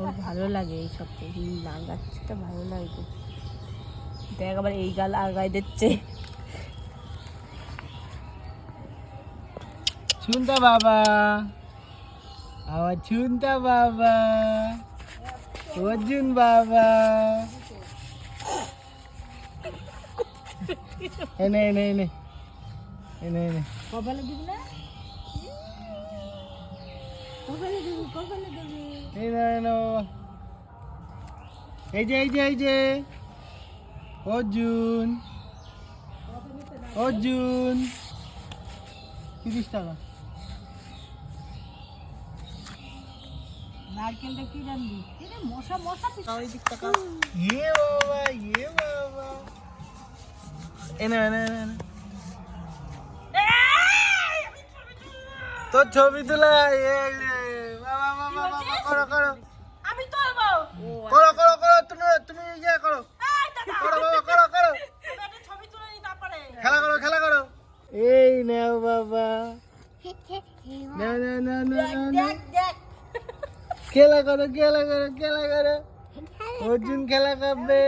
ওর ভালো লাগে এই সব লাল গাছটা ভালো লাগে। দেখ আবার এই গাল আগায় দিচ্ছে। শুনতা বাবা আমার শুনতা বাবা অর্জুন বাবা। এনে এনে এনে এনে এনে। কপালে দিবি না? এই না এই না বাবা এই যে এই যে এই যে অর্জুন অর্জুন তিরিশ টাকা নারকেলটা কি রাখবি মশা মশা ওই দিক টাকা ইয়ে বাবা ইয়ে বাবা। এনে এনে এনে এনে। তোর ছবি তোলা করো করো। আমি তুলবো। করো করো করো তুমি তুমি ইয়ে করো। করো বাবা করো করো। ছবি তুলে নি তারপরে। খেলা করো খেলা করো। এই নাও বাবা। নাও নাও নাও নাও, নাও। দেখ খেলা করো খেলা করো খেলা করো। অর্জুন খেলা করবে।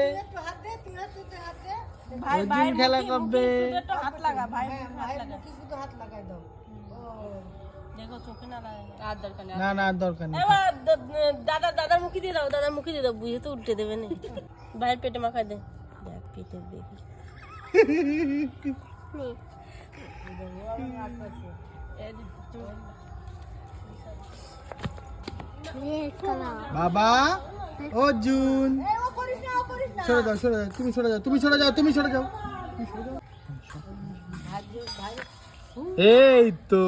অর্জুন খেলা করবে। হাত লাগা ভাই হাত লাগা। দেখো চোখে না লাগে আর দরকার নেই না না আর দরকার নেই। এবার দাদা দাদার মুখে দিয়ে দাও দাদার মুখে দিয়ে দাও বুঝে তো উল্টে দেবে না। ভাইয়ের পেটে মাখাই দে। দেখ পেটে দেখি। বাবা অর্জুন সরে যাও সরে যাও তুমি সরে যাও তুমি সরে যাও তুমি সরে যাও। তুমি সরে যাও। এই তো।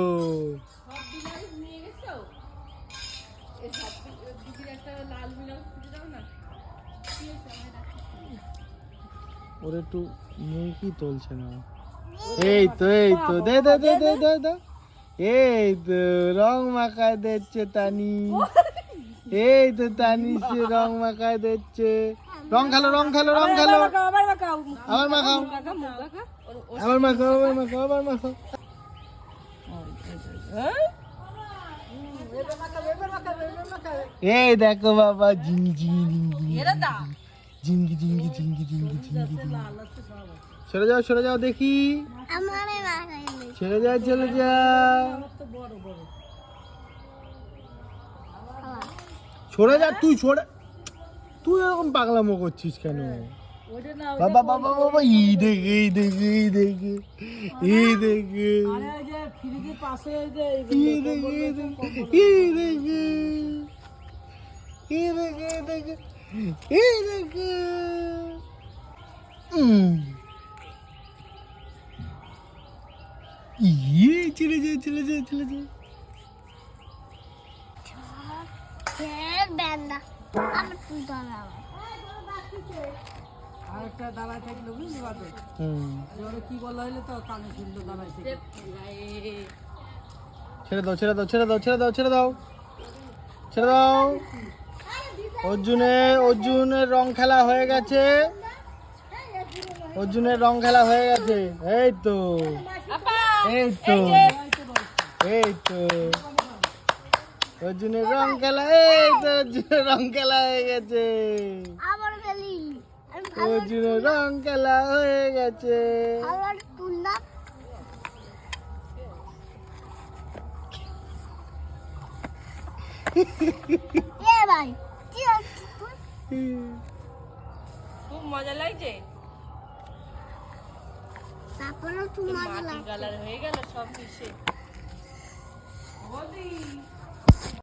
ওর একটু মুখই তুলছে না। এই তো এই তো দে দে দে দে দে দে। এই তো রং মাখায় দিচ্ছে তানি। এই তো তানি সে রং মাখায় দিচ্ছে। রং খেলো রং খেলো রং খেলো। আবার মাখাও। আবার মাখাও। আবার মাখাও আবার মাখাও আবার মাখাও। এই দেখো বাবা এরা দা ঝিঙ্গি ঝিঙ্গি ঝিঙ্গি ঝিঙ্গি ঝিঙ্গি ঝিঙ্গি। সরে যাও সরে যাও দেখি। চলে যাও চলে যাও। সরে যা তুই সরে তুই এরকম পাগলামো করছিস কেন? বাবা বাবা বাবা এই দেখে এই দেখে এই দেখে এই দেখে এই দেখে এই দেখে এই দেখে এই দেখে এই দেখে। ইয়ে চলে যায় চলে যায় চলে যায় আরেকটা দাঁড়ায় থাকল ওরা কি বলা হইলে তো? কানে শুনলো দাঁড়ায় থেকে। ছেড়ে দাও ছেড়ে দাও ছেড়ে দাও ছেড়ে দাও ছেড়ে দাও। ছেড়ে দাও। অর্জুনের অর্জুনের রং খেলা হয়ে গেছে। অর্জুনের রং খেলা হয়ে গেছে। এই তো। এই তো। এই তো। অর্জুনের রং খেলা এই তো অর্জুনের রং খেলা হয়ে গেছে। অর্জুনের রং খেলা হয়ে গেছে। খুব মজা লাগছে? তারপরে তোমার মাটি কালার হয়ে গেল সব মিশে।